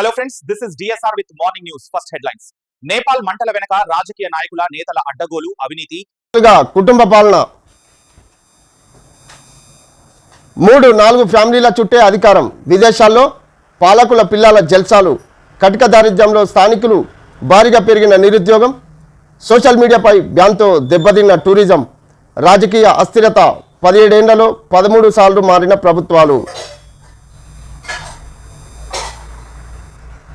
Hello friends this is DSR with morning news first headlines Nepal మంటల వెనక రాజకీయ నాయకుల నేతల అడ్డగోలు అవినీతి. కుటుంబ పాలన. మూడు నాలుగు ఫ్యామిలీల చుట్టే అధికారం. విదేశాల్లో పాలకుల పిల్లల జల్సాలు. కటిక దారిద్ర్యంలో స్థానికులు భారీగా పెరిగిన నిరుద్యోగం. సోషల్ మీడియాపై బ్యాన్తో దెబ్బతిన్న టూరిజం. రాజకీయ అస్థిరత పదిహేడేళ్ళలో పదమూడు సార్లు మారిన ప్రభుత్వాలు.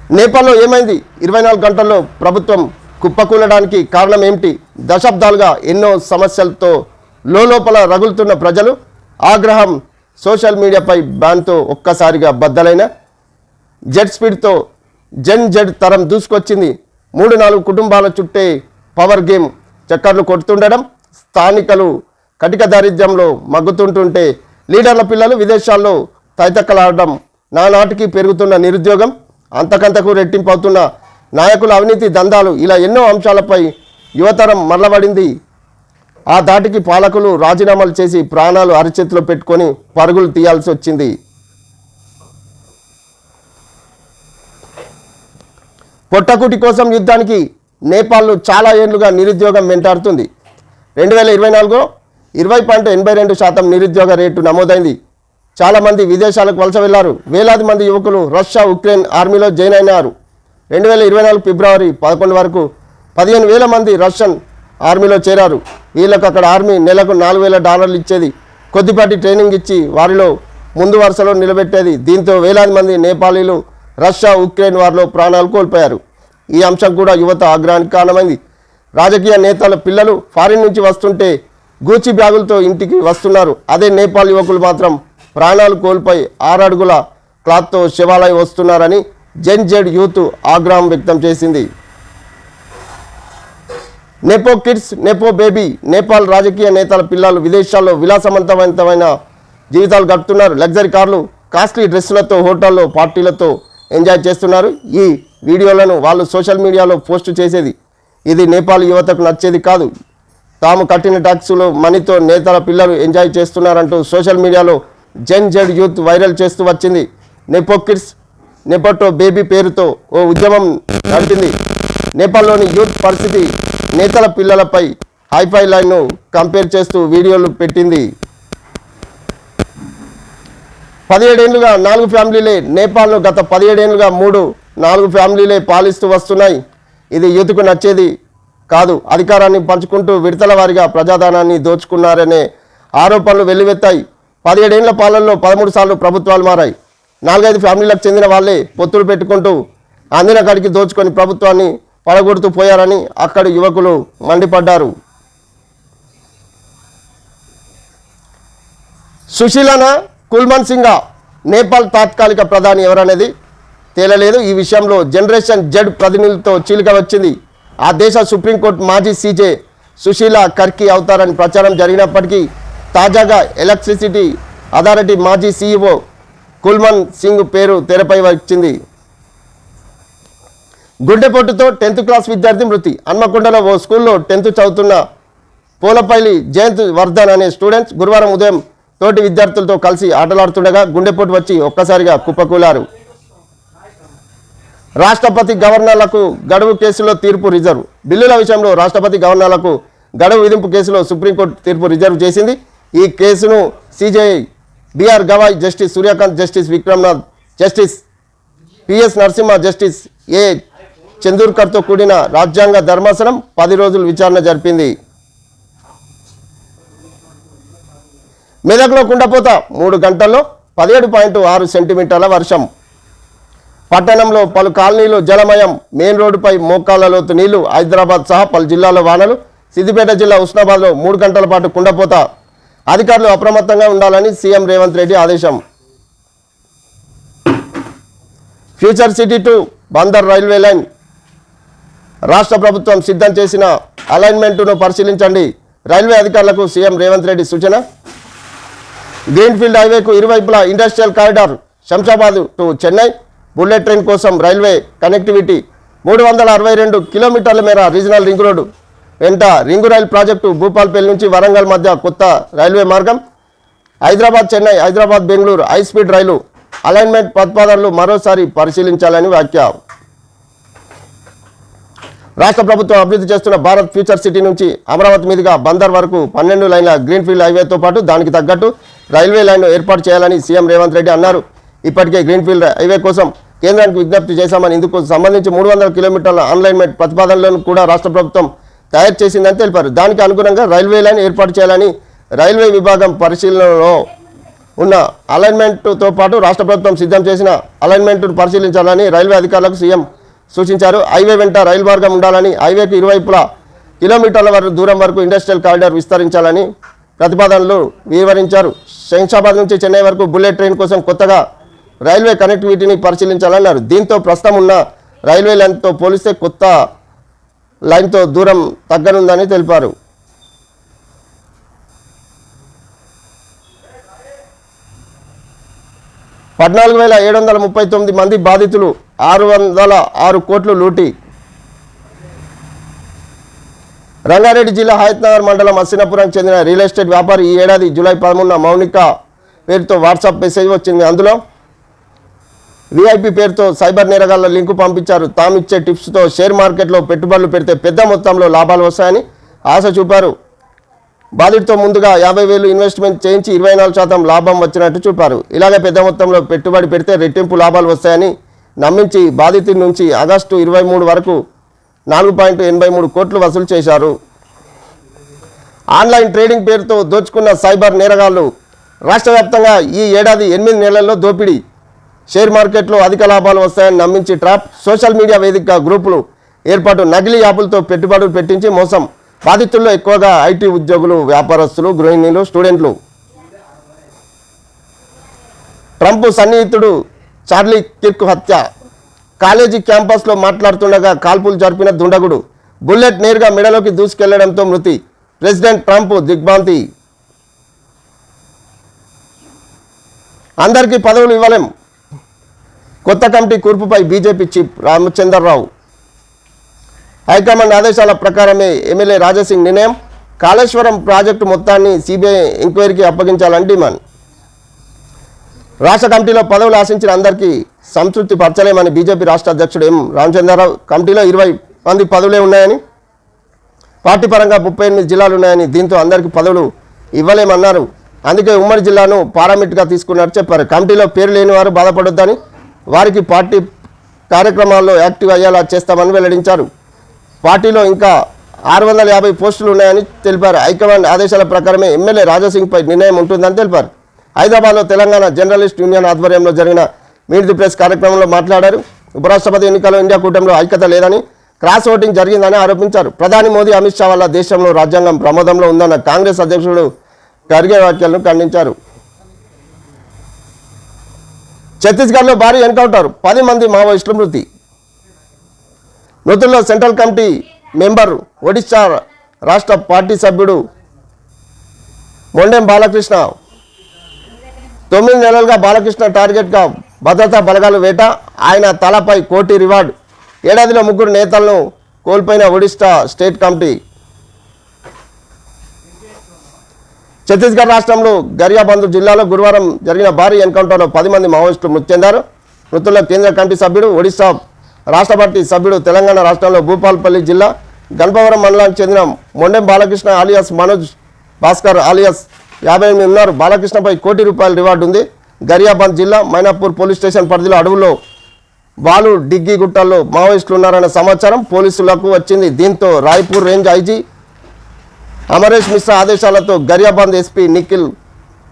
నేపాల్లో ఏమైంది? ఇరవై నాలుగు గంటల్లో ప్రభుత్వం కుప్పకూలడానికి కారణం ఏమిటి? దశాబ్దాలుగా ఎన్నో సమస్యలతో లోపల రగులుతున్న ప్రజలు ఆగ్రహం సోషల్ మీడియాపై బ్యాన్తో ఒక్కసారిగా బద్దలైన జెడ్ స్పీడ్తో జెన్ జెడ్ తరం దూసుకొచ్చింది. మూడు నాలుగు కుటుంబాల చుట్టే పవర్ గేమ్ చక్కర్లు కొడుతుండడం స్థానికలు కటిక దారిద్ర్యంలో మగ్గుతుంటుంటే లీడర్ల పిల్లలు విదేశాల్లో తైతక్కలాడడం నానాటికి పెరుగుతున్న నిరుద్యోగం అంతకంతకు రెట్టింపు అవుతున్న నాయకుల అవినీతి దందాలు ఇలా ఎన్నో అంశాలపై యువతరం మరలబడింది. ఆ దాటికి పాలకులు రాజీనామాలు చేసి ప్రాణాలు అరచేతిలో పెట్టుకొని పరుగులు తీయాల్సి వచ్చింది. పొట్టకుటి కోసం యుద్ధానికి నేపాల్లో చాలా ఏళ్ళుగా నిరుద్యోగం వెంటాడుతుంది. రెండు వేల ఇరవై నాలుగులో ఇరవై పాయింట్ ఎనభై రెండు శాతం నిరుద్యోగ రేటు నమోదైంది. చాలామంది విదేశాలకు వలస వెళ్ళారు. వేలాది మంది యువకులు రష్యా ఉక్రెయిన్ ఆర్మీలో జాయిన్ అయినారు. రెండు వేల ఇరవై నాలుగు ఫిబ్రవరి పదకొండు వరకు పదిహేను వేల మంది రష్యన్ ఆర్మీలో చేరారు. వీళ్ళకు అక్కడ ఆర్మీ నెలకు నాలుగు వేల డాలర్లు ఇచ్చేది. కొద్దిపాటి ట్రైనింగ్ ఇచ్చి వారిలో ముందు వరుసలో నిలబెట్టేది. దీంతో వేలాది మంది నేపాలీలు రష్యా ఉక్రెయిన్ వారిలో ప్రాణాలు కోల్పోయారు. ఈ అంశం కూడా యువత ఆగ్రహానికి కారణమైంది. రాజకీయ నేతల పిల్లలు ఫారిన్ నుంచి వస్తుంటే గూచి బ్యాగులతో ఇంటికి వస్తున్నారు. అదే నేపాల్ యువకులు మాత్రం ప్రాణాలు కోల్పోయి ఆరడుగుల క్లాత్తో శివాలయం వస్తున్నారని జెన్ జెడ్ యూత్ ఆగ్రహం వ్యక్తం చేసింది. Nepo kids nepo baby Nepal రాజకీయ నేతల పిల్లలు విదేశాల్లో విలాసవంతమైన జీవితాలు గడుపుతున్నారు. లగ్జరీ కార్లు కాస్ట్లీ డ్రెస్సులతో హోటల్లో పార్టీలతో ఎంజాయ్ చేస్తున్నారు. ఈ వీడియోలను వాళ్ళు సోషల్ మీడియాలో పోస్ట్ చేసేది. ఇది నేపాల్ యువతకు నచ్చేది కాదు. తాము కట్టిన ట్యాక్సులు మనీతో నేతల పిల్లలు ఎంజాయ్ చేస్తున్నారంటూ సోషల్ మీడియాలో జెన్ జెడ్ యూత్ వైరల్ చేస్తూ వచ్చింది. నెపోకిడ్స్ నెపోటో బేబీ పేరుతో ఓ ఉద్యమం నడిపింది. నేపాల్లోని యూత్ పరిస్థితి నేతల పిల్లలపై హైఫై లైన్ను కంపేర్ చేస్తూ వీడియోలు పెట్టింది. పదిహేడేళ్ళుగా నాలుగు ఫ్యామిలీలే నేపాల్ను గత పదిహేడేళ్ళుగా మూడు నాలుగు ఫ్యామిలీలే పాలిస్తూ వస్తున్నాయి. ఇది యూత్కు నచ్చేది కాదు. అధికారాన్ని పంచుకుంటూ విడతల వారిగా ప్రజాధనాన్ని దోచుకున్నారనే ఆరోపణలు వెల్లువెత్తాయి. పదిహేడేళ్ళ పాలనలో పదమూడు సార్లు ప్రభుత్వాలు మారాయి. నాలుగైదు ఫ్యామిలీలకు చెందిన వాళ్ళే పొత్తులు పెట్టుకుంటూ అందిన కాడికి దోచుకొని ప్రభుత్వాన్ని పడగొడుతూ పోయారని అక్కడి యువకులు మండిపడ్డారు. సుశీలన కుల్మన్ సింగా నేపాల్ తాత్కాలిక ప్రధాని ఎవరనేది తేలలేదు. ఈ విషయంలో జనరేషన్ జెడ్ ప్రతినిధులతో చీలిక వచ్చింది. ఆ దేశ సుప్రీంకోర్టు మాజీ సీజే సుశీల కర్కి అవుతారని ప్రచారం జరిగినప్పటికీ తాజాగా ఎలక్ట్రిసిటీ అథారిటీ మాజీ సీఈఓ కుల్మన్ సింగ్ పేరు తెరపై వచ్చింది. గుండెపోటుతో టెన్త్ క్లాస్ విద్యార్థి మృతి. హన్మకొండలో ఓ స్కూల్లో టెన్త్ చదువుతున్న పూలపల్లి జయంత్ వర్ధన్ అనే స్టూడెంట్స్ గురువారం ఉదయం తోటి విద్యార్థులతో కలిసి ఆటలాడుతుండగా గుండెపోటు వచ్చి ఒక్కసారిగా కుప్పకూలారు. రాష్ట్రపతి గవర్నర్లకు గడువు కేసులో తీర్పు రిజర్వ్. బిల్లుల విషయంలో రాష్ట్రపతి గవర్నర్లకు గడువు విధింపు కేసులో సుప్రీంకోర్టు తీర్పు రిజర్వ్ చేసింది. ఈ కేసును CJI BR Gavai justice Suryakant justice Vikramnath justice PS Narasimha justice A చందూర్కర్తో కూడిన రాజ్యాంగ ధర్మాసనం పది రోజులు విచారణ జరిపింది. మెదక్లో కుండపోత మూడు గంటల్లో పదిహేడు పాయింట్ ఆరు సెంటీమీటర్ల వర్షం. పట్టణంలో పలు కాలనీలు జలమయం. మెయిన్ రోడ్డుపై మోకాళ్ళ లోతు నీళ్ళు. హైదరాబాద్ సహా పలు జిల్లాల వానలు. సిద్దిపేట జిల్లా ఉస్నాబాద్లో మూడు గంటల పాటు కుండపోత. అధికారులు అప్రమత్తంగా ఉండాలని సీఎం రేవంత్ రెడ్డి ఆదేశం. Future city to Bandar railway line. రాష్ట్ర ప్రభుత్వం సిద్ధం చేసిన అలైన్మెంట్ను పరిశీలించండి. రైల్వే అధికారులకు సీఎం రేవంత్ రెడ్డి సూచన. గ్రీన్ఫీల్డ్ హైవేకు ఇరువైపులా industrial corridor Shamshabad to Chennai. Bullet train కోసం రైల్వే కనెక్టివిటీ మూడు వందల అరవై రెండు కిలోమీటర్ల మేర రీజనల్ రింగ్ రోడ్డు. వెంట రింగు రైలు ప్రాజెక్టు భూపాల్పల్లి నుంచి వరంగల్ మధ్య కొత్త రైల్వే మార్గం. హైదరాబాద్ చెన్నై హైదరాబాద్ బెంగళూరు హై స్పీడ్ రైలు అలైన్మెంట్ ప్రతిపాదనలు మరోసారి పరిశీలించాలని వ్యాఖ్య. రాష్ట్ర ప్రభుత్వం అభివృద్ధి చేస్తున్న భారత్ ఫ్యూచర్ సిటీ నుంచి అమరావతి మీదుగా బందర్ వరకు పన్నెండు లైన్ల గ్రీన్ఫీల్డ్ హైవేతో పాటు దానికి తగ్గట్టు రైల్వే లైన్ ఏర్పాటు చేయాలని సీఎం రేవంత్ రెడ్డి అన్నారు. ఇప్పటికే గ్రీన్ఫీల్డ్ హైవే కోసం కేంద్రానికి విజ్ఞప్తి చేశామని ఇందుకు సంబంధించి మూడు వందల కిలోమీటర్ల అన్లైన్మెంట్ ప్రతిపాదనలను కూడా రాష్ట్ర ప్రభుత్వం తయారు చేసిందని తెలిపారు. దానికి అనుగుణంగా రైల్వే లైన్ ఏర్పాటు చేయాలని రైల్వే విభాగం పరిశీలనలో ఉన్న అలైన్మెంట్తో పాటు రాష్ట్ర ప్రభుత్వం సిద్ధం చేసిన అలైన్మెంట్ను పరిశీలించాలని రైల్వే అధికారులకు సీఎం సూచించారు. హైవే వెంట రైలు మార్గం ఉండాలని హైవేకు ఇరువైపులా కిలోమీటర్ల వరకు దూరం వరకు ఇండస్ట్రియల్ కారిడార్ విస్తరించాలని ప్రతిపాదనలు వివరించారు. శంషాబాద్ నుంచి చెన్నై వరకు బుల్లెట్ ట్రైన్ కోసం కొత్తగా రైల్వే కనెక్టివిటీని పరిశీలించాలన్నారు. దీంతో ప్రస్తుతం ఉన్న రైల్వే లైన్తో పోలిస్తే కొత్త లైన్తో దూరం తగ్గనుందని తెలిపారు. పద్నాలుగు వేల ఏడు వందల ముప్పై తొమ్మిది మంది బాధితులు ఆరు వందల ఆరు కోట్లు లూటీ. రంగారెడ్డి జిల్లా హయత్నగర్ మండలం అస్సినపురం చెందిన రియల్ ఎస్టేట్ వ్యాపారి ఈ ఏడాది జూలై పదమూడున మౌనిక పేరుతో వాట్సాప్ మెసేజ్ వచ్చింది. అందులో విఐపి పేరుతో సైబర్ నేరగాళ్ళ లింకు పంపించారు. తాము ఇచ్చే టిప్స్తో షేర్ మార్కెట్లో పెట్టుబడులు పెడితే పెద్ద మొత్తంలో లాభాలు వస్తాయని ఆశ చూపారు. బాధితుడితో ముందుగా యాభై వేలు ఇన్వెస్ట్మెంట్ చేయించి ఇరవై నాలుగు శాతం లాభం వచ్చినట్టు చూపారు. ఇలాగే పెద్ద మొత్తంలో పెట్టుబడి పెడితే రెట్టింపు లాభాలు వస్తాయని నమ్మించి బాధితుడి నుంచి ఆగస్టు ఇరవై మూడు వరకు నాలుగు పాయింట్ ఎనభై మూడు కోట్లు వసూలు చేశారు. ఆన్లైన్ ట్రేడింగ్ పేరుతో దోచుకున్న సైబర్ నేరగాళ్ళు రాష్ట్ర వ్యాప్తంగా ఈ ఏడాది ఎనిమిది నెలల్లో దోపిడీ షేర్ మార్కెట్లో అధిక లాభాలు వస్తాయని నమ్మించి ట్రాప్ సోషల్ మీడియా వేదిక గ్రూపులు ఏర్పాటు నకిలీ యాపులతో పెట్టుబడులు పెట్టించి మోసం. బాధితుల్లో ఎక్కువగా ఐటీ ఉద్యోగులు వ్యాపారస్తులు గృహిణులు స్టూడెంట్లు. ట్రంప్ సన్నిహితుడు చార్లీ కిర్క్ హత్య. కాలేజీ క్యాంపస్లో మాట్లాడుతుండగా కాల్పులు జరిపిన దుండగుడు. బుల్లెట్ నేరుగా మెడలోకి దూసుకెళ్ళడంతో మృతి. ప్రెసిడెంట్ ట్రంప్ దిగ్భ్రాంతి. అందరికీ పదవులు ఇవ్వలేం. కొత్త committee కూర్పుపై BJP chief Ramachandrarao. High command ఆదేశాల ప్రకారమే ఎమ్మెల్యే రాజాసింగ్ నిర్ణయం. కాళేశ్వరం ప్రాజెక్టు మొత్తాన్ని సిబిఐ ఎంక్వైరీకి అప్పగించాలని డిమాండ్. రాష్ట్ర కమిటీలో పదవులు ఆశించిన అందరికీ సంతృప్తి పరచలేమని బీజేపీ రాష్ట్ర అధ్యక్షుడు ఎం రామచంద్రరావు. కమిటీలో ఇరవై మంది పదవులే ఉన్నాయని పార్టీ పరంగా ముప్పై ఎనిమిది జిల్లాలు ఉన్నాయని దీంతో అందరికీ పదవులు ఇవ్వలేమన్నారు. అందుకే ఉమ్మడి జిల్లాను పారామిట్గా తీసుకున్నట్టు చెప్పారు. కమిటీలో పేరు లేని వారు బాధపడొద్దని వారికి పార్టీ కార్యక్రమాల్లో యాక్టివ్ అయ్యేలా చేస్తామని వెల్లడించారు. పార్టీలో ఇంకా ఆరు వందల యాభై పోస్టులు ఉన్నాయని తెలిపారు. హైకమాండ్ ఆదేశాల ప్రకారమే ఎమ్మెల్యే రాజాసింగ్పై నిర్ణయం ఉంటుందని తెలిపారు. హైదరాబాద్లో తెలంగాణ జర్నలిస్ట్ యూనియన్ ఆధ్వర్యంలో జరిగిన మీట్ ది ప్రెస్ కార్యక్రమంలో మాట్లాడారు. ఉపరాష్ట్రపతి ఎన్నికల్లో ఇండియా కూటమిలో ఐక్యత లేదని క్రాస్ ఓటింగ్ జరిగిందని ఆరోపించారు. ప్రధాని మోదీ అమిత్ షా వల్ల దేశంలో రాజ్యాంగం ప్రమాదంలో ఉందన్న కాంగ్రెస్ అధ్యక్షుడు ఖర్గే వ్యాఖ్యలను ఖండించారు. ఛత్తీస్గఢ్లో భారీ ఎన్కౌంటర్ పది మంది మావోయిస్టుల మృతి. మృతుల్లో సెంట్రల్ కమిటీ మెంబర్ ఒడిశా రాష్ట్ర పార్టీ సభ్యుడు మొండెం బాలకృష్ణ. తొమ్మిది నెలలుగా బాలకృష్ణ టార్గెట్గా భద్రతా బలగాలు వేట ఆయన తలపై కోటి రివార్డు. ఏడాదిలో ముగ్గురు నేతలను కోల్పోయిన ఒడిశా స్టేట్ కమిటీ ఛత్తీస్గఢ్ రాష్ట్రంలో గరియాబంద్ జిల్లాలో గురువారం జరిగిన భారీ ఎన్కౌంటర్లో పది మంది మావోయిస్టులు మృతి చెందారు. మృతుల్లో కేంద్ర కమిటీ సభ్యుడు ఒడిశా రాష్ట్ర పార్టీ సభ్యుడు తెలంగాణ రాష్ట్రంలో భూపాల్పల్లి జిల్లా గణపవరం మండలానికి చెందిన మొండెం బాలకృష్ణ ఆలియాస్ మనోజ్ భాస్కర్ ఆలియాస్ యాభై ఎనిమిది ఉన్నారు. బాలకృష్ణపై కోటి రూపాయల రివార్డు ఉంది. గరియాబంద్ జిల్లా మైనాపూర్ పోలీస్ స్టేషన్ పరిధిలో అడవుల్లో బాలు డిగ్గి గుట్టల్లో మావోయిస్టులు ఉన్నారన్న సమాచారం పోలీసులకు వచ్చింది. దీంతో రాయ్పూర్ రేంజ్ ఐజీ అమరేష్ మిశ్రా ఆదేశాలతో గరియాబంద్ ఎస్పీ నిఖిల్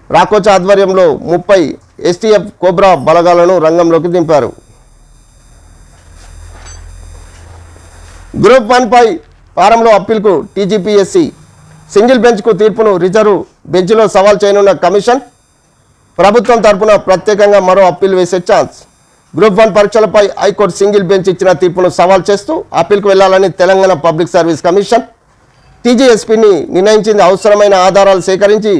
రాకోచ ఆధ్వర్యంలో ముప్పై ఎస్టీఎఫ్ కోబ్రా బలగాలను రంగంలోకి దింపారు. గ్రూప్ వన్ పై వారంలో అప్పీల్కు టీజీపీఎస్సీ సింగిల్ బెంచ్కు తీర్పును రిజర్వ్ బెంచ్లో సవాల్ చేయనున్న కమిషన్ ప్రభుత్వం తరపున ప్రత్యేకంగా మరో అప్పీల్ వేసే ఛాన్స్. గ్రూప్ వన్ పరీక్షలపై హైకోర్టు సింగిల్ బెంచ్ ఇచ్చిన తీర్పును సవాల్ చేస్తూ అప్పీల్కు వెళ్ళాలని తెలంగాణ పబ్లిక్ సర్వీస్ కమిషన్ టీజీఎస్పీని నిర్ణయించింది అవసరమైన ఆధారాలు సేకరించి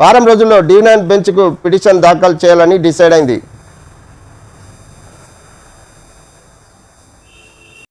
వారం రోజుల్లో డివిజన్ బెంచ్కు పిటిషన్ దాఖలు చేయాలని డిసైడ్ అయింది.